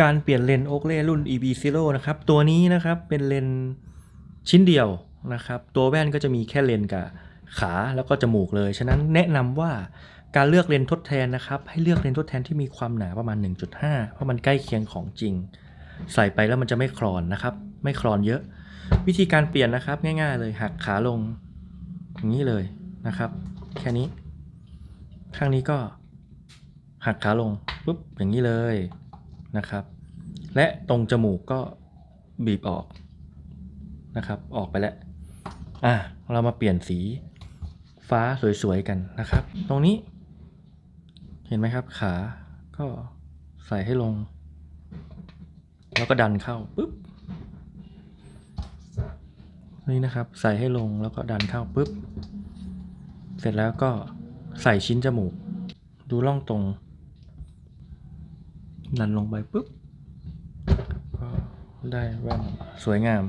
การเปลี่ยนเลนส์โอกเล่รุ่น EB Zero นะครับ ตัวนี้นะครับเป็นเลนส์ชิ้นเดียวนะครับ ตัวแว่นก็จะมีแค่เลนส์กับขาแล้วก็จมูกเลย ฉะนั้นแนะนำว่าการเลือกเลนส์ทดแทนนะครับ ให้เลือกเลนส์ทดแทนที่มีความหนาประมาณ 1.5 เพราะมันใกล้เคียงของจริง ใส่ไปแล้วมันจะไม่คลอนนะครับ ไม่คลอนเยอะ วิธีการเปลี่ยนนะครับง่าย ๆ เลยหักขาลงอย่างนี้เลยนะครับ แค่นี้ ข้างนี้ก็หักขาลงปุ๊บอย่างนี้เลยนะครับ และตรงจมูกก็บีบออกนะครับ ออกไปแล้ว อะ เรามาเปลี่ยนสีฟ้าสวยๆกันนะครับ ตรงนี้ เห็นไหมครับ ขาก็ใส่ให้ลง แล้วก็ดันเข้าปุ๊บนี่นะครับ ใส่ให้ลงแล้วก็ดันเข้าปุ๊บ เสร็จแล้วก็ใส่ชิ้นจมูก ดูร่องตรง ดันลงไปปุ๊บ ได้แว่นสวยงาม